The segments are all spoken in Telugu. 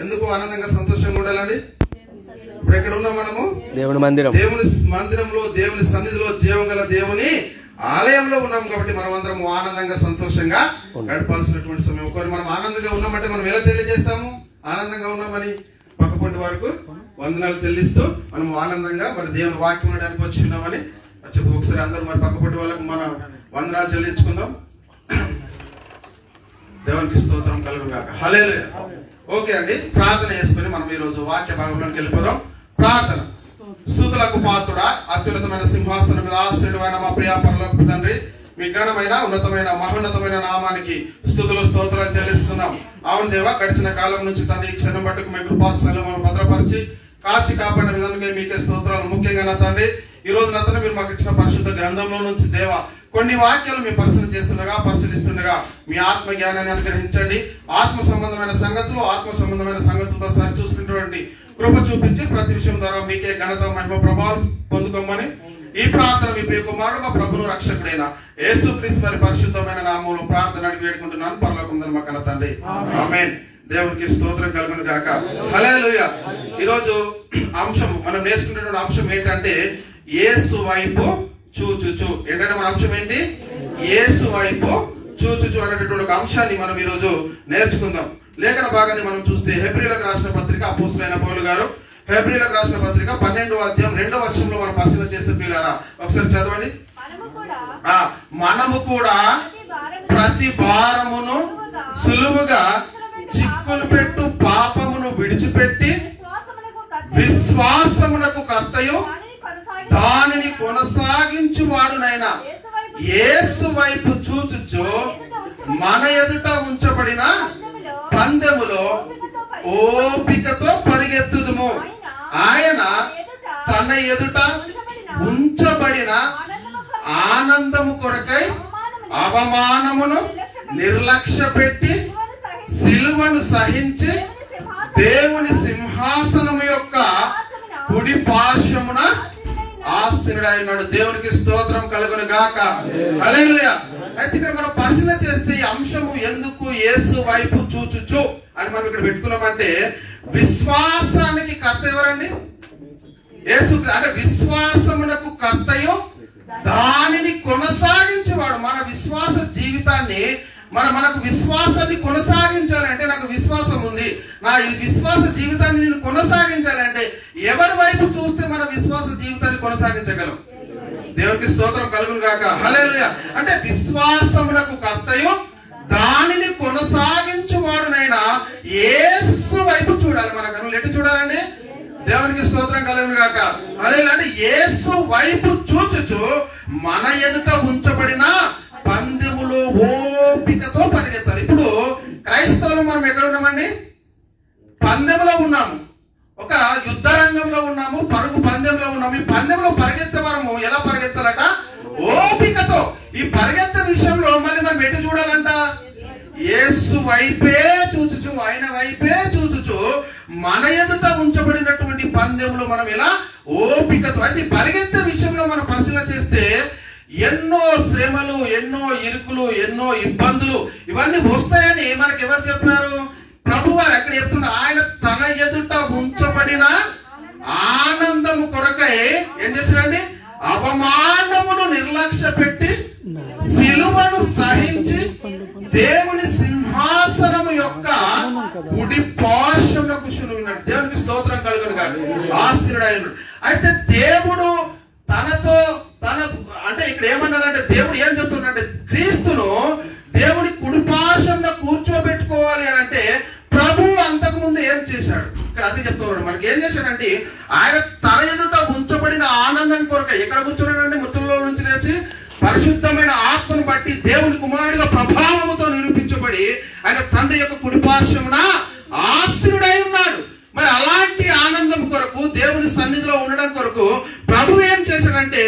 ఎందుకు ఆనందంగా సంతోషంగా ఉండాలండి? ఇప్పుడు ఎక్కడ ఉన్నాం మనము? దేవుని మందిరం. దేవుని మందిరంలో దేవుని సన్నిధిలో జీవం గల దేవుని ఆలయంలో ఉన్నాం కాబట్టి మనం అందరం ఆనందంగా సంతోషంగా గడపాల్సినటువంటి సమయం. ఒకరు మనం ఆనందంగా ఉన్నామంటే మనం ఎలా తెలియజేస్తాము? ఆనందంగా ఉన్నామని పక్కపొంటి వరకు వందనాలు చెల్లిస్తూ మనం ఆనందంగా మరి దేవుని వాక్యం వినడానికి వచ్చి ఉన్నామని చెప్పు. ఒకసారి అందరూ మరి పక్కపొంటి వాళ్ళకు మన వందనాలు చెల్లించుకుందాం. దేవునికి స్తోత్రం కలుగు కాక హలే ఓకే అండి. ప్రార్థన చేసుకుని మనం ఈ రోజు వాక్య భాగంలోకి వెళ్ళిపోదాం. ప్రార్థన. స్థుతులకు పాత్రుడా అత్యున్నతమైన సింహాసనం మీద ఆశ్రయుడమైన మా ప్రియా పరలోక తండ్రి మీ ఘనమైన ఉన్నతమైన మహోన్నతమైన నామానికి స్థుతులు స్తోత్రాలు చెల్లిస్తున్నాం. అవును దేవా గడిచిన కాలం నుంచి తండ్రి ఈ క్షణం పట్టుకు మీ కృపాస్థలం భద్రపరిచి కాచి కాపాడిన విధానంగా మీకే స్తోత్రాలు. ముఖ్యంగా నా తండ్రి ఈ రోజు నా తండ్రి మీరు మాకు ఇచ్చిన పరిశుద్ధ గ్రంథంలో నుంచి దేవా కొన్ని వాక్యాలు మీ పరిశీలన చేస్తుండగా పరిశీలిస్తుండగా మీ ఆత్మ జ్ఞానాన్ని అనుగ్రహించండి. ఆత్మ సంబంధమైన సంగతులు ఆత్మ సంబంధమైన సంగతులతో సరి కృప చూపించి ప్రతి విషయం ద్వారా మీకే ఘనత మహిమ ప్రభావం పొందుకోమని ఈ ప్రార్థన మీ ప్రియ కుమారుడు మా ప్రభును రక్షకుడైన యేసు క్రీస్తు వారి పరిశుద్ధమైన నామంలో ప్రార్థన అడిగి వేడుకుంటున్నాను. పరలోకుందని మా కన్న తండ్రి. ఆమేన్. దేవునికి స్తోత్రం కలుగును గాక. హల్లెలూయా. ఈరోజు అంశం మనం నేర్చుకున్నటువంటి అంశం ఏంటంటే యేసు వైపు చూచుచు. ఏంటంటే మన అంశం ఏంటి? యేసు వైపు చూచుచు అనేటటువంటి ఒక అంశాన్ని మనం ఈ రోజు నేర్చుకుందాం. లేఖన భాగాన్ని మనం చూస్తే హెబ్రిలకు రాసిన పత్రిక అపోస్తులైన పౌలు గారు. హెబ్రిలకు రాసిన పత్రిక పన్నెండవ అధ్యాయం రెండవ వర్షంలో మనం పరిశీలన చేస్తే పిల్లారా ఒకసారి చదవండి. మనము కూడా ఆ మనము కూడా ప్రతి భారము ప్రతి భారమును సులువుగా చిక్కులు పెట్టు పాపమును విడిచిపెట్టి విశ్వాసమునకు కర్తయు. దానిని దానిని కొనసాగి కొనసాగించువాడునైనా యేసు వైపు చూచుచు మన ఎదుట ఉంచబడిన పందెములో ఓపికతో పరిగెత్తుదుము. ఆయన తన ఎదుట ఉంచబడిన ఆనందము కొరకై అవమానమును నిర్లక్ష్య పెట్టి సిలువను సహించి దేవుని సింహాసనము యొక్క కుడి పార్శ్వమున ఆశ్రయుడైనాడు దేవునికి స్తోత్రం కలుగును గాక. అయితే ఇక్కడ మనం పరిశీలన చేస్తే ఈ అంశము ఎందుకు యేసు వైపు చూచుచు అని మనం ఇక్కడ పెట్టుకున్నామంటే విశ్వాసానికి కర్త ఎవరండి? యేసు అంటే విశ్వాసం కర్తయు దానిని కొనసాగించేవాడు మన విశ్వాస మన మనకు విశ్వాసాన్ని కొనసాగించాలంటే నాకు విశ్వాసం ఉంది. నా ఈ విశ్వాస జీవితాన్ని నేను కొనసాగించాలంటే ఎవరి వైపు చూస్తే మన విశ్వాస జీవితాన్ని కొనసాగించగలం? దేవునికి స్తోత్రం కలుగును గాక. హలేలుయ అంటే విశ్వాసమునకు కర్తయు దానిని కొనసాగించువాడునైనా ఏసు వైపు చూడాలి మన కనులు ఎటు చూడాలండి? దేవునికి స్తోత్రం కలుగును గాక. అదే అంటే ఏసు వైపు చూచుచు మన ఎదుట ఉంచబడిన పంది పందెములు ఓపికతో పరిగెత్తాలి ఇప్పుడు క్రైస్తవులు మనం ఎక్కడ ఉన్నామండి? పందెంలో ఉన్నాము. ఒక యుద్ధ రంగంలో ఉన్నాము పరుగు పందెంలో ఉన్నాము. ఈ పందెంలో పరిగెత్తే మనము ఎలా పరిగెత్తాలట? ఓపికతో. ఈ పరిగెత్తే విషయంలో మరి మనం ఎటు చూడాలంట? యేసు వైపే చూచుచు ఆయన వైపే చూచుచు మన ఎదుట ఉంచబడినటువంటి పందెంలో మనం ఇలా ఓపికతో. అయితే పరిగెత్తే విషయంలో మనం పరిశీలన చేస్తే ఎన్నో శ్రమలు ఎన్నో ఇరుకులు ఎన్నో ఇబ్బందులు ఇవన్నీ వస్తాయని మనకి ఎవరు చెప్పారు ప్రభు వారు ఎక్కడ చెప్తున్నారు ఆయన తన ఎదుట ఉంచబడిన ఆనందము కొరకై ఏం చేశారండి? అవమానమును నిర్లక్ష్య పెట్టి సిలువను సహించి దేవుని సింహాసనము యొక్క కుడి పార్శ్వమునకు శురువున్నాడు దేవునికి స్తోత్రం కలుగుడు కాదు ఆశీనుడు అయితే దేవుడు తనతో తన అంటే ఇక్కడ ఏమన్నాడంటే దేవుడు ఏం చెప్తున్నాడంటే క్రీస్తును దేవుడి కుడి కూర్చోబెట్టుకోవాలి అని అంటే ప్రభువు అంతకు ముందు ఏం చేశాడు? ఇక్కడ అదే చెప్తున్నాడు. మనకి ఏం చేశాడంటే ఆయన తన ఎదుట ఉంచబడిన ఆనందం కొరక ఎక్కడ కూర్చున్నాడంటే మృతుల్లో నుంచి లేచి పరిశుద్ధమైన ఆత్మ బట్టి దేవుని కుమారుడిగా ప్రభావముతో నిరూపించబడి ఆయన తండ్రి యొక్క కుడిపార్శ్వమున ఆశ్రుడై ఉన్నాడు మరి అలాంటి ఆనందం కొరకు దేవుని సన్నిధిలో ఉండడం కొరకు ప్రభు ఏం చేశాడంటే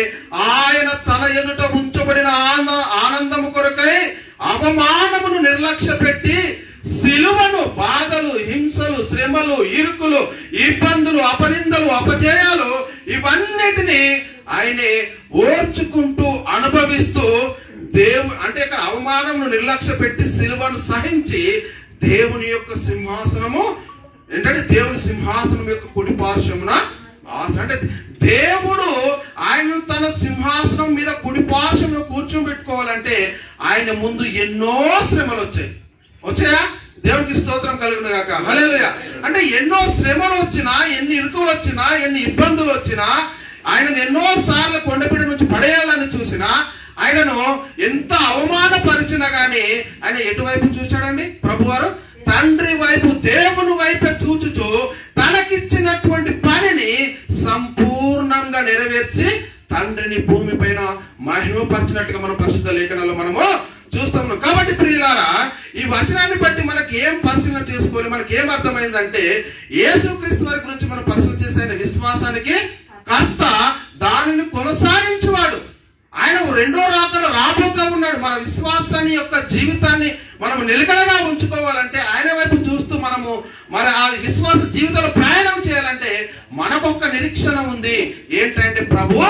ఆయన తన ఎదుట ఉంచబడిన ఆనంద ఆనందము కొరకై అవమానమును నిర్లక్ష్య పెట్టి సిలువను బాధలు హింసలు శ్రమలు ఇరుకులు ఇబ్బందులు అపనిందలు అపజయాలు ఇవన్నిటిని ఆయనే ఓర్చుకుంటూ అనుభవిస్తూ దేవు అంటే ఇక్కడ అవమానమును నిర్లక్ష్య పెట్టి సిలువను సహించి దేవుని యొక్క సింహాసనము ఏం దేవుని సింహాసనం యొక్క కుడి పార్శ్వమున ఆస అంటే దేవుడు ఆయన తన సింహాసనం మీద కుడి పార్శ్వంలో కూర్చోబెట్టుకోవాలంటే ఆయన ముందు ఎన్నో శ్రమలు వచ్చాయి. వచ్చాయా? దేవునికి స్తోత్రం కలుగును గాక. హల్లెలూయా. అంటే ఎన్నో శ్రమలు వచ్చినా ఎన్ని ఇరుకులు వచ్చినా ఎన్ని ఇబ్బందులు వచ్చినా ఆయనను ఎన్నో సార్లు కొండపీట నుంచి పడేయాలని చూసినా ఆయనను ఎంత అవమానపరిచినా గాని ఆయన ఎటువైపు చూశాడండి? ప్రభువారు తండ్రి వైపు దేవుని వైపే చూచుచు తనకిచ్చినటువంటి పనిని సంపూర్ణంగా నెరవేర్చి తండ్రిని భూమి పైన మహిమపరిచినట్టుగా మనం పరిశుద్ధ లేఖనాల్లో మనము చూస్తున్నాం. కాబట్టి ప్రియులారా ఈ వచనాన్ని బట్టి మనకి ఏం పరిశీలన చేసుకోవాలి? మనకి ఏం అర్థమైందంటే యేసుక్రీస్తు వారి గురించి మనం పరిశీలన చేస్తే ఆయన విశ్వాసానికి కర్త దానిని కొనసాగించువాడు. ఆయన రెండో రాకడ రాబోతా ఉన్నాడు. మన విశ్వాసాన్ని యొక్క జీవితాన్ని మనం నిలకడగా ఉంచుకోవాలంటే ఆయన వైపు చూస్తూ మనము మన ఆ విశ్వాస జీవితంలో ప్రయాణం చేయాలంటే మనకొక నిరీక్షణ ఉంది. ఏంటంటే ప్రభు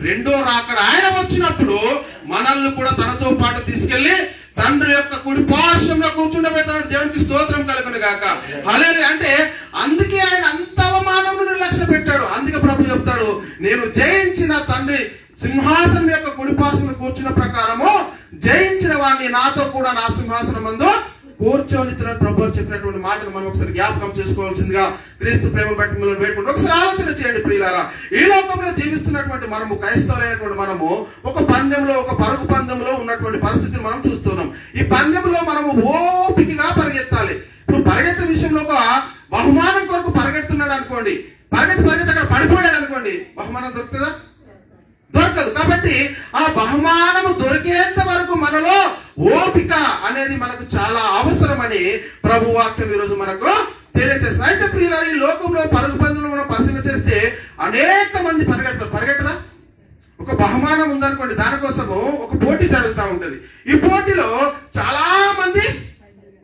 రెండో రాకడ ఆయన వచ్చినప్పుడు మనల్ని కూడా తనతో పాటు తీసుకెళ్ళి తండ్రి యొక్క కుడి పార్శ్వంలో కూర్చుండబెడతాడు దేవునికి స్తోత్రం కలుగును గాక. అలాగే అంటే అందుకే ఆయన అంత అవమానమును నిర్లక్ష్య పెట్టాడు. అందుకే ప్రభు చెప్తాడు నేను జయించిన తండ్రి సింహాసనం యొక్క కుడి పార్శ్వం కూర్చున్న ప్రకారము జయించిన వాడిని నాతో కూడా నా సింహాసనం మందు కూర్చొని ప్రభు చెప్పినటువంటి మాటను మనం ఒకసారి జ్ఞాపకం చేసుకోవాల్సిందిగా క్రీస్తు ప్రేమ బట్టి మిమ్మల్ని వేడుకుంటూ ఒకసారి ఆలోచన చేయండి ప్రియులారా. ఈ లోకంలో జీవిస్తున్నటువంటి మనము క్రైస్తవులైనటువంటి మనము ఒక పందెంలో ఒక పరుగు పందెంలో ఉన్నటువంటి పరిస్థితిని మనం చూస్తున్నాం. ఈ పందెంలో మనము ఓపికగా పరిగెత్తాలి. ఇప్పుడు పరిగెత్తే విషయంలో ఒక బహుమానం కొరకు పరిగెడుతున్నాడు అనుకోండి. పరిగెత్తి పరిగెత్తి అక్కడ పడిపోయాడు అనుకోండి. బహుమానం దొరుకుతుందా? దొరకదు. కాబట్టి ఆ బహుమానము దొరికేంత వరకు మనలో ఓపిక అవసరమని ప్రభు వాక్యం ఈరోజు మనకు తెలియజేస్తుంది అయితే ప్రియులారు ఈ లోకంలో పరుగు పందులు మనం పరిశీలన చేస్తే అనేక మంది పరిగెడతారు. పరిగెట్టరా? ఒక బహుమానం ఉందనుకోండి దానికోసము ఒక పోటీ జరుగుతూ ఉంటుంది. ఈ పోటీలో చాలా మంది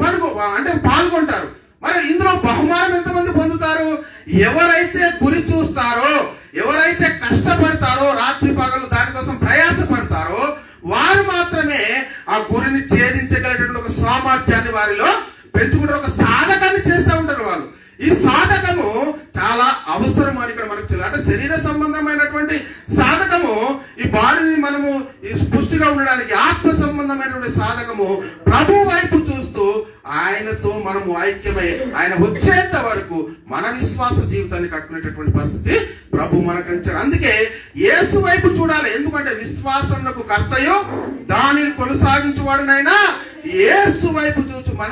పరుగు అంటే పాల్గొంటారు. మరి ఇందులో బహుమానం ఎంతమంది పొందుతారు? ఎవరైతే గురి చూస్తారో ఎవరైతే కష్టపడతారో రాత్రి పగలు దానికోసం ప్రయాస పడతారో వారు మాత్రమే ఆ గురిని ఛేదించగలిగినటువంటి ఒక సామర్థ్యాన్ని వారిలో పెంచుకుంటారు ఒక సాధకాన్ని చేస్తూ ఉంటారు వాళ్ళు. ఈ సాధకము చాలా అవసరం అని ఇక్కడ మనకు అంటే శరీర సంబంధమైనటువంటి సాధకము ఈ బాడీని మనము ఈ పుష్టిగా ఉండడానికి ఆత్మ సంబంధమైనటువంటి సాధకము ప్రభు వైపు చూస్తూ ఆయనతో మనము ఐక్యమై ఆయన వచ్చేంత వరకు మన విశ్వాస జీవితాన్ని కట్టుకునేటటువంటి పరిస్థితి ప్రభు మనకు ఇచ్చాడు. అందుకే యేసు వైపు చూడాలి. ఎందుకంటే విశ్వాసంకు కర్తయు దానిని కొనసాగించువాడునైనా యేసు వైపు చూచు మన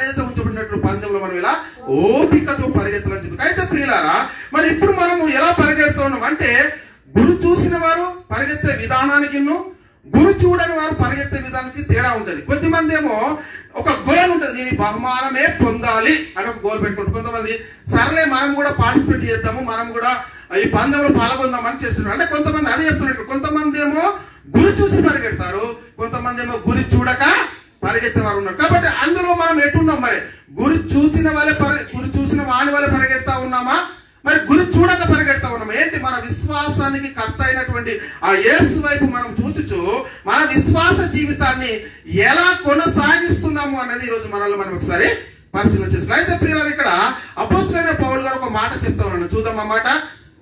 ఎదుట పందెంలో మనం ఇలా ఓపికతో పరిగెత్తాలని అయితే ప్రియులారా మరి ఇప్పుడు మనము ఎలా పరిగెడుతున్నాం అంటే గురు చూసిన వారు పరిగెత్తే విధానానికి గురు చూడని వారు పరిగెత్తే విధానానికి తేడా ఉంటుంది కొద్దిమంది ఏమో ఒక గోల్ ఉంటుంది నేను బహుమానమే పొందాలి అని ఒక గోల్ పెట్టుకుంటారు. కొంతమంది సర్లే మనం కూడా పార్టిసిపేట్ చేద్దాము మనం కూడా ఈ పందెంలో పాల్గొందామని చేస్తున్నారు. అంటే కొంతమంది అదే చెప్తున్నట్టు. కొంతమంది ఏమో గురి చూసి పరిగెడతారు కొంతమంది ఏమో గురి చూడక పరిగెత్తే వారు ఉన్నారు. కాబట్టి అందులో మనం ఎట్టున్నాం మరి? గురి చూసిన వాళ్ళే పరి గురి చూసిన వాని వాళ్ళే పరిగెడతా ఉన్నామా? మరి గురి చూడక పరిగెడతా ఉన్నాం ఏంటి? మన విశ్వాసానికి కర్త అయినటువంటి ఆ యేసు వైపు మనం చూచుచు మన విశ్వాస జీవితాన్ని ఎలా కొనసాగిస్తున్నాము అన్నది ఈరోజు మనలో మనం ఒకసారి పరిశీలన చేస్తున్నాం అయితే ప్రియులను ఇక్కడ అపోస్తులైన పౌల్ గారు ఒక మాట చెప్తా ఉన్నాను చూద్దాం ఆ మాట.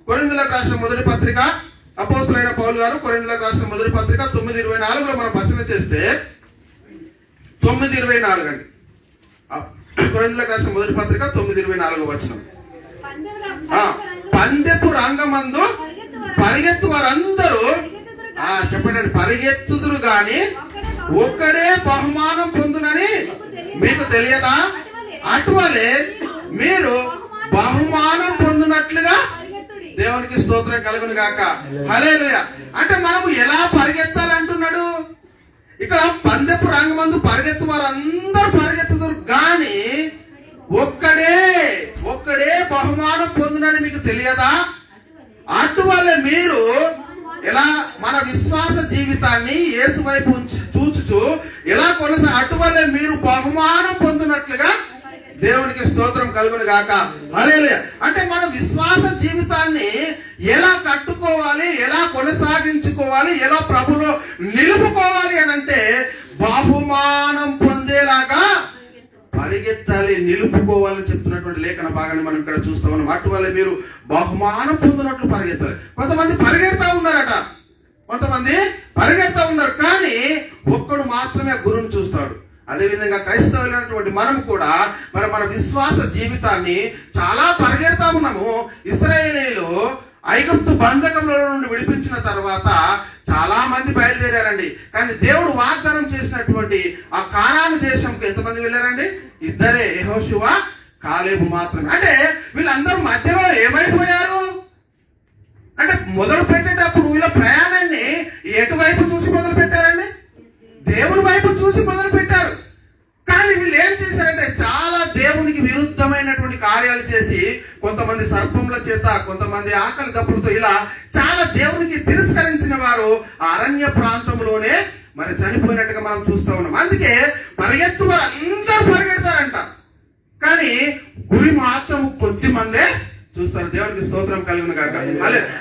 కొరిందులకు రాసిన మొదటి పత్రిక. అపోస్తులైన పౌల్ గారు కొరిందులకు రాసిన మొదటి పత్రిక తొమ్మిది ఇరవై నాలుగులో మనం పరిశీలన చేస్తే తొమ్మిది ఇరవై నాలుగు అండి. కొరిందులకు రాసిన మొదటి పత్రిక తొమ్మిది ఇరవై నాలుగు వచనం. ఆ, పందెపు రంగమందు పరిగెత్తు వారందరూ ఆ చెప్పండి పరిగెత్తుదురు గాని ఒక్కడే బహుమానం పొందునని మీకు తెలియదా? అటువలే మీరు బహుమానం పొందినట్లుగా దేవునికి స్తోత్రం కలుగును గాక. హలేలుయ అంటే మనము ఎలా పరిగెత్తాలి అంటున్నాడు ఇక్కడ పందెపు రంగమందు పరిగెత్తు వారందరూ పరిగెత్తుతారు కానీ ఒక్కడే ఒక్కడే బహుమానం పొందునని మీకు తెలియదా? అటువల్ల మీరు ఎలా మన విశ్వాస జీవితాన్ని ఏసు వైపు ఉంచి చూచుచు ఎలా కొనసా అటువల్లే మీరు బహుమానం పొందినట్లుగా దేవునికి స్తోత్రం కలుగును గాక. హల్లెలూయా. అంటే మన విశ్వాస జీవితాన్ని ఎలా కట్టుకోవాలి ఎలా కొనసాగించుకోవాలి ఎలా ప్రభులో నిలుపుకోవాలి అని అంటే బహుమానం పొందేలాగా పరిగెత్తాలి నిలుపుకోవాలని చెప్తున్నటువంటి లేఖన భాగాన్ని మనం ఇక్కడ చూస్తాం ఉన్నాం అటువల్ల మీరు బహుమానం పొందినట్లు పరిగెత్తాలి. కొంతమంది పరిగెడతా ఉన్నారట. కొంతమంది పరిగెడతా ఉన్నారు. కానీ ఒక్కడు మాత్రమే గురువుని చూస్తాడు. అదేవిధంగా క్రైస్తవులైనటువంటి మనం కూడా మరి మన విశ్వాస జీవితాన్ని చాలా పరిగెడతా ఉన్నాము. ఇస్రాయేలీలు ఐగుప్తు బంధకంలో నుండి విడిపించిన తర్వాత చాలా మంది బయలుదేరారండి. కానీ దేవుడు వాగ్దానం చేసినటువంటి ఆ కానాను దేశంకు ఎంతమంది వెళ్ళారండి? ఇద్దరే యహోశివ కాలేబు మాత్రమే. అంటే వీళ్ళందరూ మధ్యలో ఏమైపోయారు? అంటే మొదలు పెట్టేటప్పుడు వీళ్ళ ప్రయాణాన్ని ఎటువైపు చూసి మొదలు పెట్టారండి దేవుని వైపు చూసి మొదలు పెట్టారు కానీ వీళ్ళు ఏం చేశారంటే చాలా దేవునికి విరుద్ధమైనటువంటి కార్యాలు చేసి కొంతమంది సర్పముల చేత కొంతమంది ఆకలి దప్పులతో ఇలా చాలా దేవునికి తిరస్కరించిన వారు అరణ్య ప్రాంతంలోనే మరి చనిపోయినట్టుగా మనం చూస్తా ఉన్నాం. అందుకే పరిగెత్తు వారు అందరూ పరిగెడతారంట. కానీ గురి మాత్రం కొద్ది మందే చూస్తారు దేవునికి స్తోత్రం కలిగిన కాక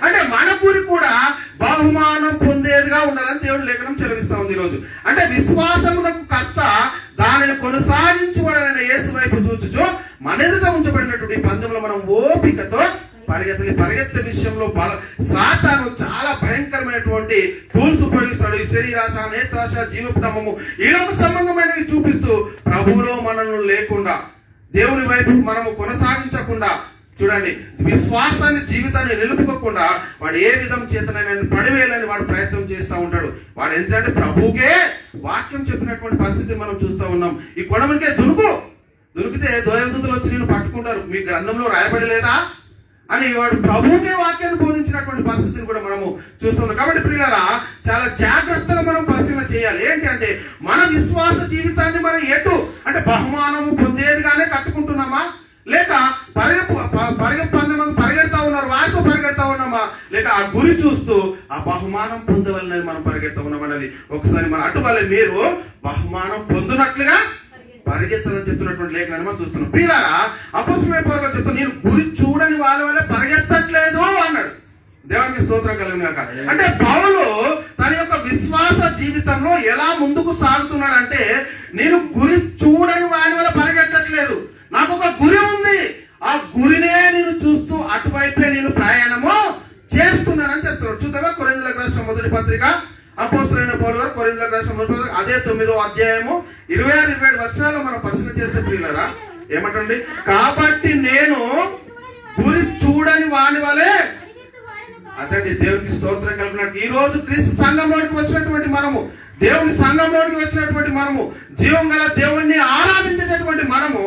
అంటే మన గురి కూడా బహుమానం పొందేదిగా ఉండాలని దేవుడు లేఖనం చెలవిస్తా ఉంది ఈరోజు. అంటే విశ్వాసమునకు కర్త దానిని కొనసాగించుకోవడానికి యేసు వైపు చూచుచు మన ఎదుట ఉంచబడినటువంటి పందెంలో మనం ఓపికతో పరిగెత్తలి పరిగెత్తే విషయంలో బల సాతాను చాలా భయంకరమైనటువంటి టూల్స్ ఉపయోగిస్తాడు. ఈ శరీరాశ నేత్రాశ జీవప్రమము ఈలోక సంబంధమైనవి చూపిస్తూ ప్రభువులో మనల్ని లేకుండా దేవుని వైపు మనము కొనసాగించకుండా చూడండి విశ్వాసాన్ని జీవితాన్ని నిలుపుకోకుండా వాడు ఏ విధం చేతనైనా పడివేయాలని వాడు ప్రయత్నం చేస్తూ ఉంటాడు. వాడు ఎందుకంటే ప్రభుకే వాక్యం చెప్పినటువంటి పరిస్థితి మనం చూస్తూ ఉన్నాం. ఈ గొడవనికే దునుకు. దొరికితే దోయదూతలు వచ్చి నేను పట్టుకుంటారు. మీ గ్రంథంలో రాయబడి లేదా? అని వాడు ప్రభువుకే వాక్యాన్ని బోధించినటువంటి పరిస్థితిని కూడా మనము చూస్తున్నాం కాబట్టి ప్రియులారా చాలా జాగ్రత్తగా మనం పరిశీలన చేయాలి. ఏంటి అంటే మన విశ్వాస జీవితాన్ని మనం ఎటు? అంటే బహుమానము పొందేదిగానే కట్టుకుంటున్నామా? లేక పరిగె ప- పరిగె పంది మంది పరిగెడతా ఉన్నారు వారితో పరిగెడతా ఉన్నామా? లేక ఆ గురి చూస్తూ ఆ బహుమానం పొందవలనని మనం పరిగెడతా ఉన్నామన్నది ఒకసారి మన అటువల్ల మీరు బహుమానం పొందినట్లుగా పరిగెత్తాలని చెప్తున్నటువంటి లేఖనాన్ని మనం చూస్తున్నాం. ప్రియారా అపోస్తులైన పౌరులు చెప్తాను నేను గురి చూడని వాళ్ళ వల్ల పరిగెత్తట్లేదు అన్నాడు. దేవునికి స్తోత్రం కలిగిన కాక అంటే పౌలు తన యొక్క విశ్వాస జీవితంలో ఎలా ముందుకు సాగుతున్నాడు అంటే నేను గురి చూడని వాడి వల్ల పరిగెత్తట్లేదు. నాకు ఒక గురి ఉంది. ఆ గురినే నేను చూస్తూ అటువైపే నేను ప్రయాణము చేస్తున్నానని చెప్తున్నాడు. చూద్దామా? కొరిందులకు రాష్ట్రం మొదటి పత్రిక. అపోస్తులైన పౌలు గారు కొరిందులకు రాష్ట్రం మొదటి పత్రిక అదే తొమ్మిదో అధ్యాయము. ఇరవై ఆరు ఇరవై ఏడు వర్షాలు మనం పరిశీలన చేస్తే ప్రియులరా ఏమంటండి కాబట్టి నేను గురి చూడని వాని వలే అదండి దేవునికి స్తోత్రం కలిగినట్టు. ఈ రోజు క్రీస్తు సంఘంలోనికి వచ్చినటువంటి మనము దేవుని సంఘంలోనికి వచ్చినటువంటి మనము జీవం గల దేవుణ్ణి ఆరాధించేటటువంటి మనము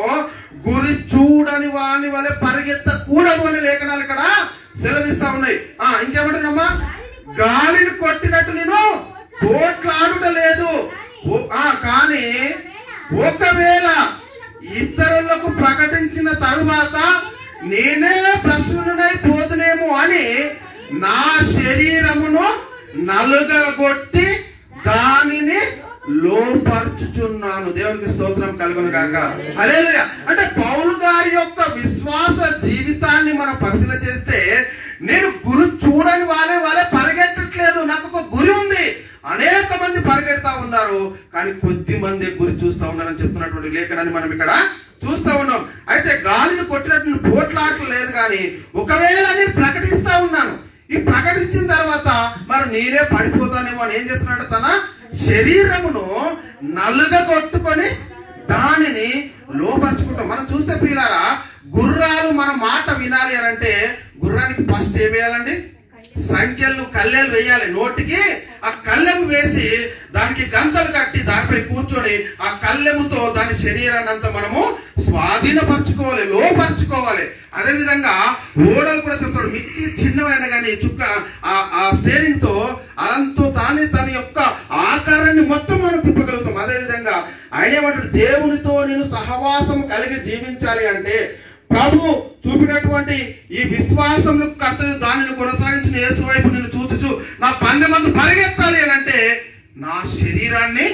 గురి చూడని వాని వలె పరిగెత్తకూడదు అని లేఖనాలు ఇక్కడ సెలవిస్తా ఉన్నాయి. ఆ ఇంకేమంటున్నామా గాలిని కొట్టినట్టు నేను పోట్లాడుట లేదు ఆ కానీ ఒకవేళ ఇతరులకు ప్రకటించిన తరువాత నేనే ప్రశ్ననై పోదునేమో అని నా శరీరమును నలుగగొట్టి దానిని లోపరుచుచున్నాను దేవునికి స్తోత్రం కలుగును కాక హల్లెలూయా. అంటే పౌలు గారి యొక్క విశ్వాస జీవితాన్ని మనం పరిశీలన చేస్తే నేను గురి చూడని వాళ్ళే వాళ్ళే పరిగెట్టట్లేదు నాకు ఒక గురి ఉంది. అనేక మంది పరిగెడతా ఉన్నారు. కానీ కొద్ది మంది గురి చూస్తూ ఉన్నారని చెప్తున్నటువంటి లేఖనాన్ని మనం ఇక్కడ చూస్తూ ఉన్నాం. అయితే గాలిని కొట్టినటువంటి పోట్లాటలు లేదు కానీ ఒకవేళ నేను ప్రకటిస్తా ఉన్నాను ఈ ప్రకటించిన తర్వాత మరి నేనే పడిపోతానేమో అని ఏం చేస్తున్నాడు తన శరీరమును నలుగ కొట్టుకొని దానిని లోపరుచుకుంటాం. మనం చూస్తే ప్రియులారా గుర్రాలు మన మాట వినాలి అని అంటే గుర్రానికి ఫస్ట్ ఏం వేయాలండి? సంఖ్యలు కళ్ళెలు వేయాలి. నోటికి ఆ కళ్ళెం వేసి దానికి గంతలు కట్టి దానిపై కూర్చొని ఆ కళ్ళెముతో దాని శరీరాన్ని అంతా మనము స్వాధీనపరచుకోవాలి లోపరచుకోవాలి. అదే విధంగా ఓడలు కూడా చెప్తాడు మిక్కి చిన్నవైన కానీ చుక్క ఆ ఆ స్టేరింగ్తో అదంతో తానే తన యొక్క ఆకారాన్ని మొత్తం మనం తిప్పగలుగుతాం. అదే విధంగా ఆయన ఏమంటాడు దేవునితో నేను సహవాసం కలిగి జీవించాలి అంటే ప్రభు చూపినటువంటి ఈ విశ్వాసంలో కర్తవ్యం దానిని కొనసాగించిన యేసు వైపు నేను చూచుచు నా పందె మందు పరిగెత్తాలి అని అంటే నా శరీరాన్ని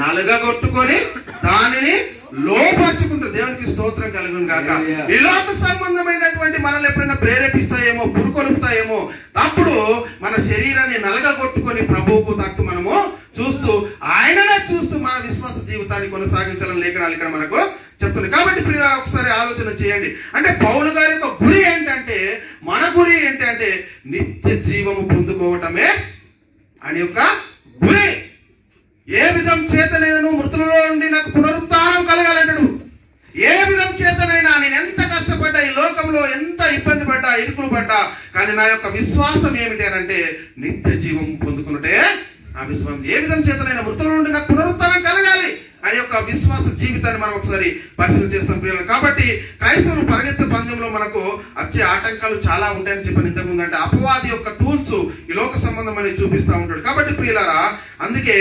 నలగగొట్టుకొని దానిని లోపరుచుకుంటారు దేవునికి స్తోత్రం కలుగును కాక ఈ లోక సంబంధమైనటువంటి మనల్ని ఎప్పుడైనా ప్రేరేపిస్తాయేమో పురుకొలుపుతాయేమో అప్పుడు మన శరీరాన్ని నలగగొట్టుకొని ప్రభువుకు తట్టు మనము చూస్తూ ఆయననే చూస్తూ మన విశ్వాస జీవితాన్ని కొనసాగించాలని లేఖనాలు ఇక్కడ మనకు చెప్తుంది. కాబట్టి ప్రియ ఒకసారి ఆలోచన చేయండి. అంటే పౌలు గారి యొక్క గురి ఏంటంటే మన గురి ఏంటంటే నిత్య జీవము పొందుకోవటమే అని యొక్క గురి. ఏ విధం చేతనైనా మృతులలో నుండి నాకు పునరుత్నం కలగాలంటాడు? ఏ విధం చేతనైనా నేను ఎంత కష్టపడ్డా ఈ లోకంలో ఎంత ఇబ్బంది పడ్డా ఇరుకులు పడ్డా కానీ నా యొక్క విశ్వాసం ఏమిటి అంటే నిత్య జీవం పొందుకున్నట్టే ఆ విశ్వాసం. ఏ విధం చేతనైనా మృతుల నుండి నాకు పునరుత్నం కలగాలి. ఆయన యొక్క విశ్వాస జీవితాన్ని మనం ఒకసారి పరిశీలన చేస్తాం ప్రియులు కాబట్టి క్రైస్తవులు పరిగెత్తు పందెంలో మనకు వచ్చే ఆటంకాలు చాలా ఉంటాయని చెప్పిన ఇంతకుముందు అంటే అపవాది యొక్క టూల్స్ ఈ లోక సంబంధం అనేది చూపిస్తూ ఉంటాడు. కాబట్టి ప్రియులారా అందుకే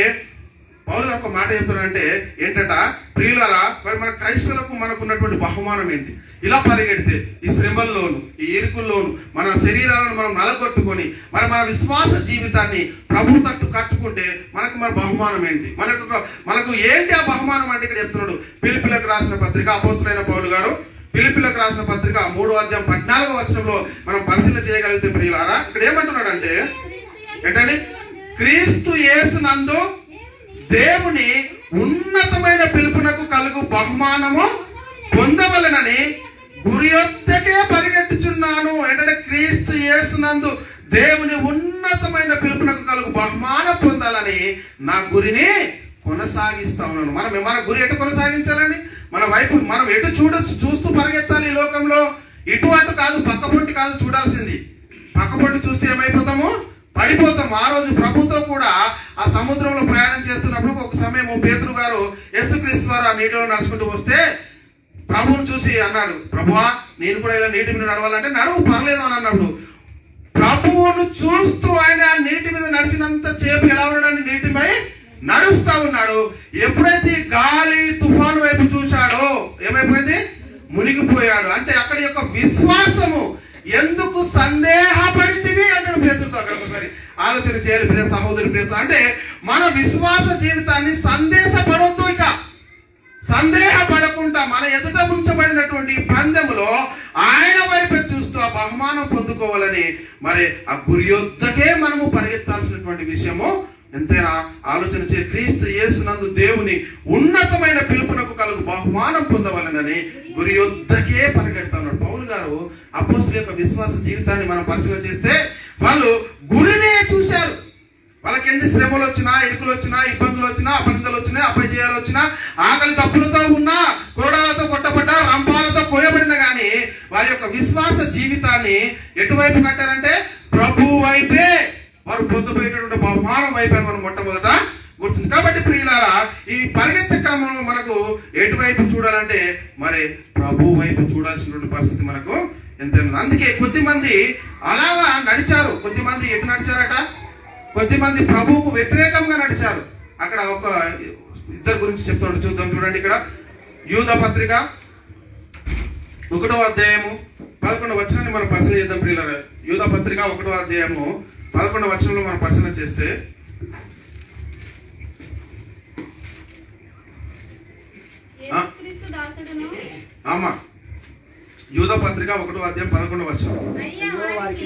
పౌరు ఒక మాట చెప్తున్నారంటే ఏంటట? ప్రియులారా మరి మన క్రైస్తవులకు మనకు ఉన్నటువంటి బహుమానం ఏంటి? ఇలా పరిగెడితే ఈ శ్రమల్లోను ఈ ఇరుకుల్లోను మన శరీరాలను మనం నలగొట్టుకొని మరి మన విశ్వాస జీవితాన్ని ప్రభు తట్టు కట్టుకుంటే మనకు మన బహుమానం ఏంటి? మనకు ఒక- మనకు ఏంటి ఆ బహుమానం అంటే ఇక్కడ చెప్తున్నాడు? పిలుపులకు రాసిన పత్రిక అపోస్తులైన పౌరులు గారు పిలుపులకు రాసిన పత్రిక మూడో అధ్యాయం పద్నాలుగో వచనంలో మనం పరిశీలన చేయగలిగితే ప్రియులారా ఇక్కడ ఏమంటున్నాడంటే ఏంటండి? క్రీస్తు యేసునందు దేవుని ఉన్నతమైన పిలుపునకు కలుగు బహుమానము పొందవలనని గురియొద్దకే పరిగెట్టుచున్నాను ఏంటంటే క్రీస్తు యేసునందు దేవుని ఉన్నతమైన పిలుపునకు కలుగు బహుమానం పొందాలని నా గురిని కొనసాగిస్తా ఉన్నాను. మనం మన గురి ఎటు కొనసాగించాలండి? మన వైపు మనం ఎటు చూడ చూస్తూ పరిగెత్తాలి ఈ లోకంలో? ఇటు అటు కాదు పక్క కాదు చూడాల్సింది. పక్క చూస్తే ఏమైపోతాము? పడిపోతాం. ఆ రోజు ప్రభుతో కూడా ఆ సముద్రంలో ప్రయాణం చేస్తున్నప్పుడు ఒక సమయం పేతురు గారు యేసుక్రీస్తు వారు ఆ నీటిలో నడుచుకుంటూ వస్తే ప్రభువుని చూసి అన్నాడు ప్రభువా నేను కూడా ఇలా నీటి మీద నడవాలంటే నడవు పర్లేదు అని అన్నాడు ప్రభువును చూస్తూ ఆయన ఆ నీటి మీద నడిచినంత చేపు ఎలా ఉన్నాడని నీటిపై? నడుస్తా ఉన్నాడు. ఎప్పుడైతే గాలి తుఫాను వైపు చూశాడో ఏమైపోయింది? మునిగిపోయాడు. అంటే అక్కడి యొక్క విశ్వాసము ఎందుకు సందేహపడితివి అంటాడు పేతులతో అక్కడ ఒకసారి. ఆలోచన చేయాలి ప్రియ సహోదరి ప్రియ అంటే మన విశ్వాస జీవితాన్ని సందేశపడొద్దు ఇక. సందేహపడకుండా మన ఎదుట ఉంచబడినటువంటి పందెములో ఆయన వైపు చూస్తూ ఆ బహుమానం పొందుకోవాలని మరి ఆ గురి యొద్దకే మనము పరిగెత్తాల్సినటువంటి విషయము ఎంతైనా ఆలోచన చే క్రీస్తు యేసునందు దేవుని ఉన్నతమైన పిలుపునకు కలుగు బహుమానం పొందవలనని గురి యొద్దకే గారు అపోస్తుల యొక్క విశ్వాస జీవితాన్ని మనం పరిశీలన చేస్తే వాళ్ళు గురినే చూశారు. వాళ్ళకి ఎన్ని శ్రమలు వచ్చినా ఇరుకులు వచ్చినా ఇబ్బందులు వచ్చినా అపనిందలు వచ్చినా అపజయాలు వచ్చినా ఆకలి తప్పులతో ఉన్నా కొరడాలతో కొట్టబడ్డ రంపాలతో కోయబడిన కానీ వారి యొక్క విశ్వాస జీవితాన్ని ఎటువైపు కట్టారంటే ప్రభు వైపే. వారు పొందుపోయేటటువంటి బహుమానం వైపే మనం మొట్టమొదట గుర్తుంది. కాబట్టి ప్రియులారా ఈ పరిగెత్త క్రమంలో మనకు ఎటువైపు చూడాలంటే మరి ప్రభు వైపు చూడాల్సినటువంటి పరిస్థితి మనకు ఎంత అందుకే కొద్దిమంది అలాగా నడిచారు. కొద్దిమంది ఎటు నడిచారట? కొద్దిమంది ప్రభువుకు వ్యతిరేకంగా నడిచారు. అక్కడ ఒక ఇద్దరు గురించి చెప్తున్నాడు. చూద్దాం చూడండి ఇక్కడ. యూధ పత్రిక ఒకటో అధ్యాయము పదకొండు వచనాన్ని మనం పరిశీలన చేద్దాం ప్రియుల యూధ పత్రిక ఒకటో అధ్యాయము పదకొండు వచనంలో మనం పరిశీలన చేస్తే యేసుక్రీస్తు దాసుడును ఆమా. యూద పత్రిక ఒకటో అధ్యాయం పదకొండవ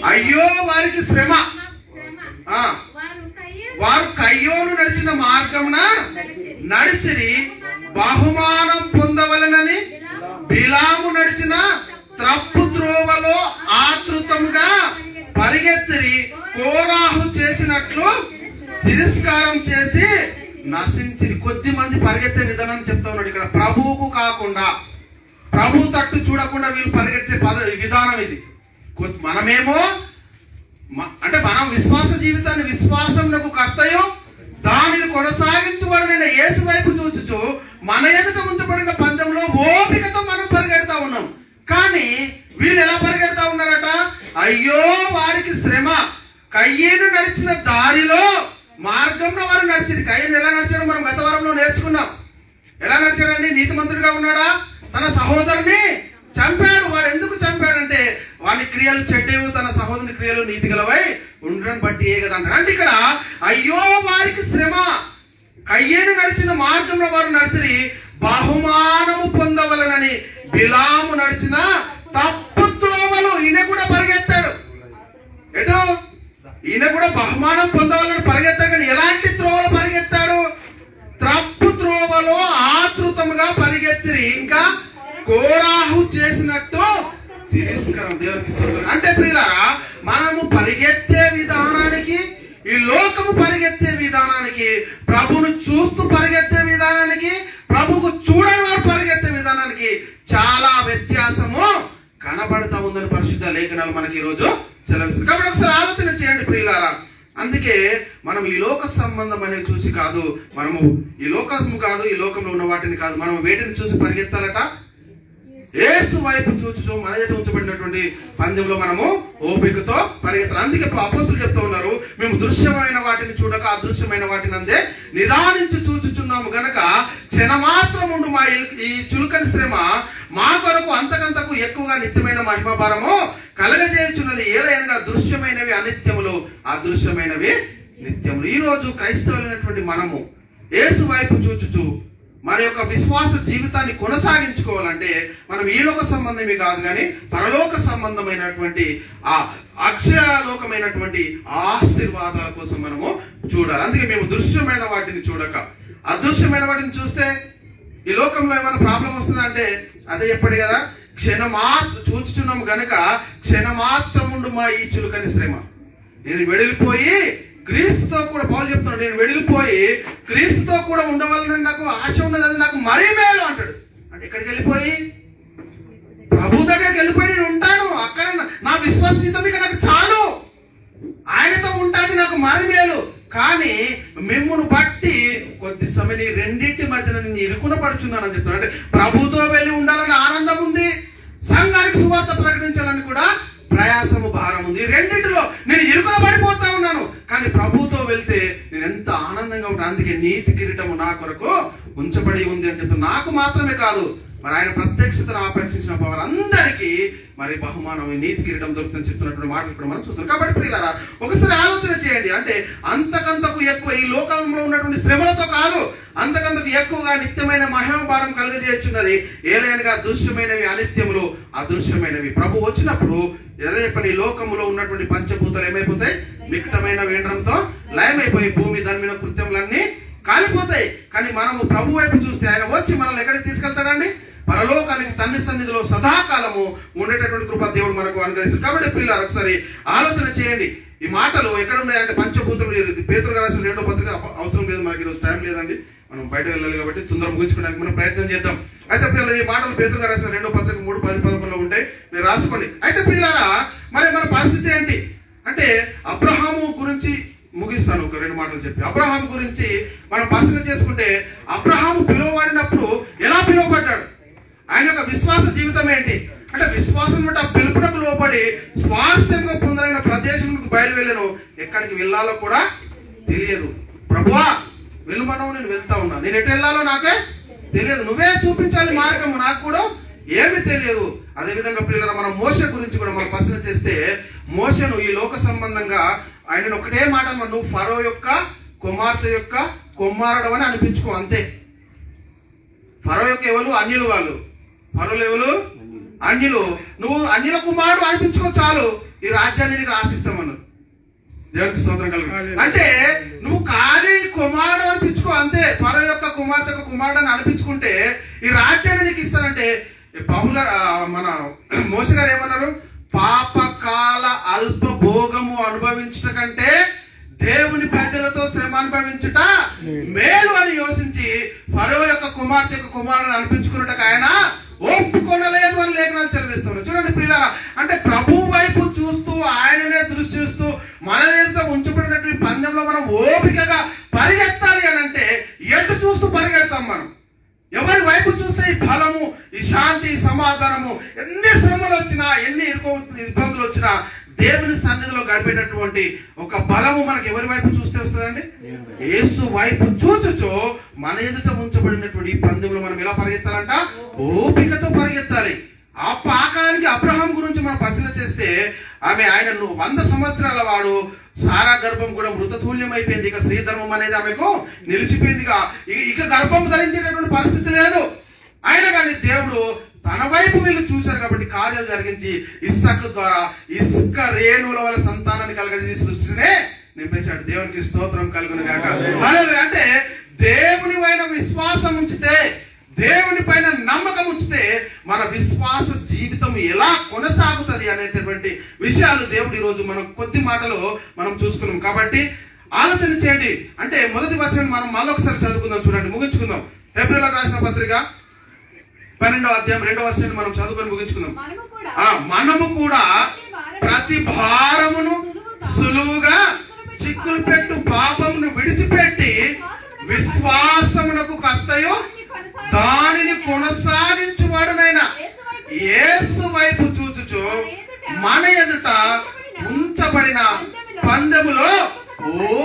అయ్యా వారికి శ్రమ. వారు కయ్య? వారు కయ్యోను నడిచిన మార్గమున. నడిచిరి. బహుమానం పొందవలనని బిలాము నడిచిన త్రప్పు త్రోవలో ఆతృతముగా పరిగెత్తిరి. కోరాహు చేసినట్లు తిరస్కారం చేసి నశించి కొద్ది మంది పరిగెత్తే విధానం చెప్తా ఉన్నాడు ఇక్కడ. ప్రభువుకు కాకుండా ప్రభు తట్టు చూడకుండా వీళ్ళు పరిగెత్తే పద విధానం ఇది. మనమేమో అంటే మనం విశ్వాస జీవితాన్ని విశ్వాసంలో కర్తయం దానిని కొనసాగించబడిన యేసు వైపు చూచుచు మన ఎదుట ఉంచబడిన పందెంలో ఓపికతో మనం పరిగెడతా ఉన్నాం. కానీ వీళ్ళు ఎలా పరిగెడతా ఉన్నారట? అయ్యో వారికి శ్రమ. కయ్యేను నడిచిన దారిలో మార్గంలో వారు నడిచింది. కయ్యను ఎలా నడిచాడో మనం గత వారంలో నేర్చుకున్నాం. ఎలా నడిచాడండి? నీతిమంతుడిగా ఉన్నాడా? తన సహోదరుని చంపాడు. వాడు ఎందుకు చంపాడంటే వాని క్రియలు చెడ్డేవు తన సహోదరుని క్రియలు నీతి గలవై ఉండడం బట్టి ఏ కదా అంటే ఇక్కడ అయ్యో వారికి శ్రమ. కయ్యేను నడిచిన మార్గంలో వారు నడిచి బహుమానము పొందవలనని బిలాము నడిచిన తప్పు త్రోవలు ఈయన కూడా పరిగెత్తాడు. ఎటు? ఈయన కూడా బహుమానం పొందాలని పరిగెత్తగానే ఎలాంటి త్రోవలు పరిగెత్తాడు? త్రప్పు త్రోవలో ఆతృతముగా పరిగెత్తిరి. ఇంకా కోరాహు చేసినట్టు తిరస్కారం దేవునికి స్తోత్రం. అంటే ప్రియులారా మనము పరిగెత్తే విధానానికి ఈ లోకము పరిగెత్తే విధానానికి ప్రభువును చూస్తూ పరిగెత్తే విధానానికి ప్రభుకు చూడని వారు పరిగెత్తే విధానానికి చాలా వ్యత్యాసము కనబడతా ఉందని పరిశుద్ధ లేఖనాలు మనకి ఈ రోజు సెలవిస్తుంది కాబట్టి ఒకసారి ఆలోచన చేయండి ప్రియులారా అందుకే మనం ఈ లోక సంబంధం అనేది చూసి కాదు మనము ఈ లోకము కాదు ఈ లోకంలో ఉన్న వాటిని కాదు. మనం వేటిని చూసి పరిగెత్తాలట? ఏసు వైపు చూచు మన చేత ఉంచబడినటువంటి పందెంలో మనము ఓపికతో పరిగెత్తాలి. అందుకే అపోస్తులు చెప్తా ఉన్నారు మేము దృశ్యమైన వాటిని చూడక అదృశ్యమైన వాటిని అందే నిదానించి చూచుచున్నాము గనక క్షణమాత్రముండు మా ఈ- చులుకని శ్రమ మా కొరకు అంతకంతకు ఎక్కువగా నిత్యమైన మహిమభారము కలగజేయుచున్నది ఏదైనా దృశ్యమైనవి అనిత్యములు అదృశ్యమైనవి నిత్యము. ఈ రోజు క్రైస్తవులైనటువంటి మనము యేసు వైపు చూచుచు మన యొక్క విశ్వాస జీవితాన్ని కొనసాగించుకోవాలంటే మనం ఈ లోక సంబంధమే కాదు కానీ పరలోక సంబంధమైనటువంటి ఆ అక్షయలోకమైనటువంటి ఆశీర్వాదాల కోసం మనము చూడాలి. అందుకే మేము దృశ్యమైన వాటిని చూడక. అదృశ్యమైన వాటిని చూస్తే ఈ లోకంలో ఏమైనా ప్రాబ్లం వస్తుందా అంటే అదే చెప్పాడు కదా క్షణమాత్ర చూచుచున్నాము గనుక క్షణమాత్రముండు మా ఈ చులుకని శ్రమ. నేను వెడిలిపోయి క్రీస్తుతో కూడా పౌలు చెప్తున్నాడు. నేను వెళ్ళిపోయి క్రీస్తుతో కూడా ఉండవాలని నాకు ఆశ ఉన్నది అది నాకు మరీ మేలు అంటాడు. అంటే ఎక్కడికి వెళ్ళిపోయి? ప్రభు దగ్గరికి వెళ్ళిపోయి నేను ఉంటాను. అక్కడ నా- నా ఇక నాకు చాలు. ఆయనతో ఉంటుంది నాకు మరీ మేలు. కానీ మిమ్మును బట్టి కొద్ది సమయం ఈ రెండింటి మధ్యన నేను ఇరుకున పడుచున్నానని చెప్తున్నాను అంటే ప్రభుతో వెళ్ళి ఉండాలని ఆనందం ఉంది. సంఘానికి సువార్త ప్రకటించాలని కూడా ప్రయాసము భారం ఉంది. రెండింటిలో నేను ఇరుకున పడిపోతా ఉన్నాను. కానీ ప్రభుతో వెళ్తే నేను ఎంత ఆనందంగా ఉంటాను. అందుకే నీతి కిరీటము నా కొరకు ఉంచబడి ఉంది అని చెప్పి నాకు మాత్రమే కాదు మరి ఆయన ప్రత్యక్షతను ఆపేక్షించిన వారందరికీ మరి బహుమానం నీతి కిరీటం దొరుకుతుందని చెప్తున్నటువంటి మాటలు ఇక్కడ మనం చూస్తున్నాం. కాబట్టి ప్రియులారా ఒకసారి ఆలోచన చేయండి. అంటే అంతకంతకు ఎక్కువ ఈ లోకంలో ఉన్నటువంటి శ్రమలతో కాదు అంతకంతకు ఎక్కువగా నిత్యమైన మహిమభారం భారం కలుగజేస్తున్నది ఏలైనగా దృశ్యమైనవి అనిత్యములు అదృశ్యమైనవి. ప్రభు వచ్చినప్పుడు అదే పని ఈ లోకములో ఉన్నటువంటి పంచభూతాలు ఏమైపోతాయి? మిక్కటమైన వేండ్రంతో లయమైపోయి భూమి దాని మీద కృత్యములన్నీ కాలిపోతాయి. కానీ మనము ప్రభు వైపు చూస్తే ఆయన వచ్చి మనల్ని ఎక్కడికి తీసుకెళ్తాడండి? పరలోకానికి తండ్రి సన్నిధిలో సదాకాలము ఉండేటటువంటి కృప దేవుడు మనకు అనుగ్రహిస్తుంది కాబట్టి పిల్లలు ఒకసారి ఆలోచన చేయండి. ఈ మాటలు ఎక్కడ ఉన్నాయంటే పంచభూతులు పేతులు రాసిన రెండో పత్రిక అవసరం లేదు మనకి ఈరోజు టైం లేదండి. మనం బయట వెళ్ళాలి కాబట్టి తొందర ముగించుకోవడానికి మనం ప్రయత్నం చేద్దాం. అయితే పిల్లలు ఈ మాటలు పేతులుగా రాసిన రెండో పత్రిక మూడు పది పదకొండులో ఉంటాయి. మీరు రాసుకోండి. అయితే పిల్లరా మరి మన పరిస్థితి ఏంటి? అంటే అబ్రహాము గురించి ముగిస్తాను ఒక రెండు మాటలు చెప్పి. అబ్రహాం గురించి మనం పరిశీలన చేసుకుంటే అబ్రహాము పిలువబడినప్పుడు ఎలా పిలువబడ్డాడు? ఆయన యొక్క విశ్వాస జీవితం ఏంటి? అంటే విశ్వాసం బట్టి ఆ పిలుపునకు లోపడి స్వాస్థ్యంగా పొందలైన ప్రదేశంకు బయలువెళ్ళను. ఎక్కడికి వెళ్ళాలో కూడా తెలియదు. ప్రభువా వెళ్ళమనవు నేను వెళ్తా ఉన్నా. నేను ఎటు వెళ్ళాలో నాకే తెలియదు. నువ్వే చూపించాలి మార్గం నాకు కూడా ఏమి తెలియదు. అదేవిధంగా పిల్లల మనం మోస గురించి కూడా మనం పరిశీలన చేస్తే మోసను ఈ లోక సంబంధంగా ఆయన ఒకటే మాట నువ్వు ఫరో యొక్క కుమార్తె యొక్క కుమారుడు అని అనిపించుకో అంతే. ఫరో యొక్క ఎవరు? అన్యులు వాళ్ళు. ఎవరు అన్యులు నువ్వు అన్యుల కుమారుడు అనిపించుకో చాలు. ఈ రాజ్యాన్ని నీకు ఆశిస్తామన్నారు. దేవునికి స్తోత్రం కలుగు అంటే నువ్వు ఖాళీ కుమారుడు అనిపించుకో అంతే. ఫరో యొక్క కుమార్తె యొక్క కుమారుడు అని అనిపించుకుంటే ఈ రాజ్యాన్ని నీకు ఇస్తానంటే పౌలు మన మోస గారు ఏమన్నారు? పాపకాల అల్ప భోగము అనుభవించట కంటే దేవుని ప్రజలతో శ్రమ అనుభవించుట మేలు అని యోచించి ఫరో యొక్క కుమార్తె యొక్క కుమారుని అనిపించుకున్నట్టుగా ఆయన ఒప్పుకొనలేదు అని లేఖనాలు చదివిస్తున్నారు చూడండి ప్రియులారా అంటే ప్రభు వైపు చూస్తూ ఆయననే దృష్టి చూస్తూ మన ఎదుట ఉంచబడినటువంటి పందెంలో మనం ఓపికగా పరిగెత్తాలి అని అంటే ఎటు చూస్తూ పరిగెడతాం మనం? ఎవరి వైపు చూస్తే ఈ ఫలము ఈ శాంతి సమాధానము ఎన్ని శ్రమలు వచ్చినా ఎన్ని ఇరుకు ఇబ్బందులు వచ్చినా దేవుని సన్నిధిలో గడిపేటటువంటి ఒక బలము మనకి ఎవరి వైపు చూస్తే వస్తుందండి? యేసు వైపు చూచుచో మన ఎదుట ఉంచబడినటువంటి ఈ పందెంలో మనం ఎలా పరిగెత్తాలంట? ఓపికతో పరిగెత్తాలి. ఆ పాకానికి అబ్రహాం గురించి మనం పరిశీలన చేస్తే ఆమె ఆయన వంద సంవత్సరాల వాడు సారా గర్భం కూడా మృతతుల్యం అయిపోయింది ఇక స్త్రీ ధర్మం అనేది ఆమెకు నిలిచిపోయింది. ఇక ఇక- ఇక గర్భం ధరించేటటువంటి పరిస్థితి లేదు. అయినా కానీ దేవుడు తన వైపు వీళ్ళు చూశారు కాబట్టి కార్యాలు జరిగించి ఇస్సక్ ద్వారా ఇసుక రేణువుల వల్ల సంతానాన్ని కలగజేసి సృష్టినే నింపేశాడు దేవునికి స్తోత్రం కలుగును కాక అంటే దేవుని పైన విశ్వాసం ఉంచితే దేవుని పైన నమ్మకం ఉంచితే మన విశ్వాస జీవితం ఎలా కొనసాగుతుంది అనేటటువంటి విషయాలు దేవుడు ఈరోజు రోజు మనం కొద్ది మాటలు మనం చూసుకున్నాం. కాబట్టి ఆలోచన చేయండి. అంటే మొదటి వచనం మనం మళ్ళొకసారి చదువుకుందాం చూడండి ముగించుకుందాం. ఏప్రిల్ రాసిన పత్రిక పన్నెండవ అధ్యాయం రెండవ వర్షాన్ని మనం చదువుకొని ముగించుకుందాం. మనము కూడా ఆ మనము కూడా ప్రతి భారమును సులువుగా చిక్కులు పెట్టు పాపమును విడిచిపెట్టి విశ్వాసమునకు కర్తయు దానిని కొనసాగించువాడునైనా యేసు వైపు చూచుచు మన ఎదుట ఉంచబడిన పందెములో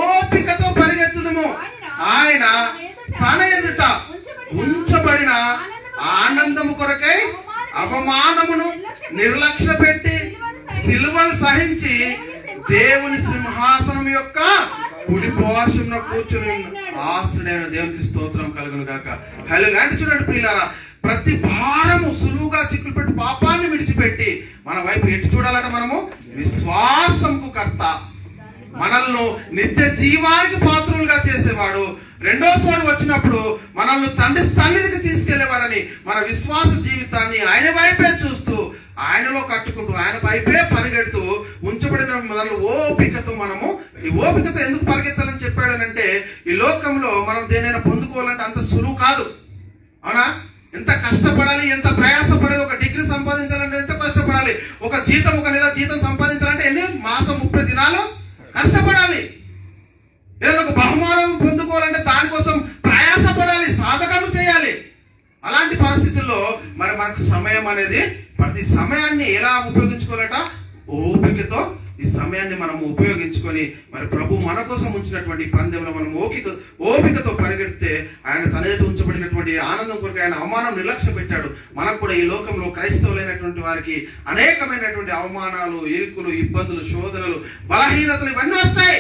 ఓపికతో పరిగెత్తుదుము. ఆయన తన ఎదుట ఉంచబడిన ఆనందము కొరకై అవమానమును నిర్లక్ష్య పెట్టి సిలువను సహించి దేవుని సింహాసనం యొక్క కుడి పోర్షంలో కూర్చుని ఆస్తుడైన దేవునికి స్తోత్రం కలుగును గాక. హలో అంటే చూడండి ప్రియులారా. ప్రతి భారము సులువుగా చిక్కులు పెట్టి పాపాన్ని విడిచిపెట్టి మన వైపు ఎటు చూడాలంటే మనము? విశ్వాసంకు కర్త. మనల్ని నిత్య జీవానికి పాత్రులుగా చేసేవాడు రెండోసారి వచ్చినప్పుడు మనల్ని తండ్రి సన్నిధికి తీసుకెళ్ళేవాడని మన విశ్వాస జీవితాన్ని ఆయన వైపే చూస్తూ ఆయనలో కట్టుకుంటూ ఆయన వైపే పరిగెడుతూ ఉంచబడిన మనల్ని ఓపికతో మనము ఈ ఓపికతో ఎందుకు పరిగెత్తాలని చెప్పాడనంటే ఈ లోకంలో మనం దేనైనా పొందుకోవాలంటే అంత సులువు కాదు. అవునా? ఎంత కష్టపడాలి ఎంత ప్రయాసపడాలి ఒక డిగ్రీ సంపాదించాలంటే ఎంత కష్టపడాలి ఒక జీతం ఒక నెల జీతం సంపాదించాలంటే ఎన్ని? మాసం ముప్పై దినాలు కష్టపడాలి. ఏదైనా ఒక బహుమానం పొందుకోవాలంటే దానికోసం ప్రయాసపడాలి సాధకము చేయాలి. అలాంటి పరిస్థితుల్లో మరి మనకు సమయం అనేది ప్రతి సమయాన్ని ఎలా ఉపయోగించుకోవాలట? ఓపికతో ఈ సమయాన్ని మనం ఉపయోగించుకొని మరి ప్రభు మన కోసం ఉంచినటువంటి పందెంలో మనం ఓపిక ఓపికతో పరిగెడితే ఆయన తన ఎదుట ఉంచబడినటువంటి ఆనందం కొరకు ఆయన అవమానం నిర్లక్ష్య పెట్టాడు. మనకు కూడా ఈ లోకంలో క్రైస్తవులైనటువంటి వారికి అనేకమైనటువంటి అవమానాలు ఇరుకులు ఇబ్బందులు శోధనలు బలహీనతలు ఇవన్నీ వస్తాయి.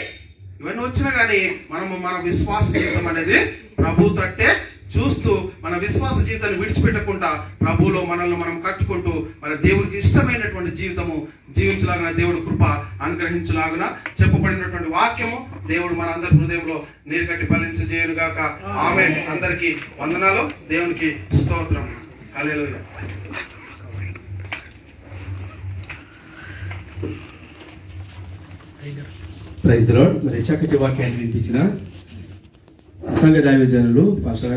ఇవన్నీ వచ్చినా కానీ మనము మన విశ్వాస జీవితం అనేది ప్రభు తట్టే చూస్తూ మన విశ్వాస జీవితాన్ని విడిచిపెట్టకుండా ప్రభువులో మనల్ని మనం కట్టుకుంటూ మన దేవుడికి ఇష్టమైనటువంటి జీవితము జీవించలాగిన దేవుడు కృప అనుగ్రహించలాగిన చెప్పబడినటువంటి వాక్యము దేవుడు మన అందరి హృదయంలో నీరు కట్టి ఫలించజేయను గాక ఆమె అందరికీ వందనాలు. దేవునికి స్తోత్రం. హల్లెలూయా. ప్రైజ్ రోడ్ మరి చక్కటి వాక్యాన్ని వినిపించిన సంఘ దైవజనులు పాస్టర్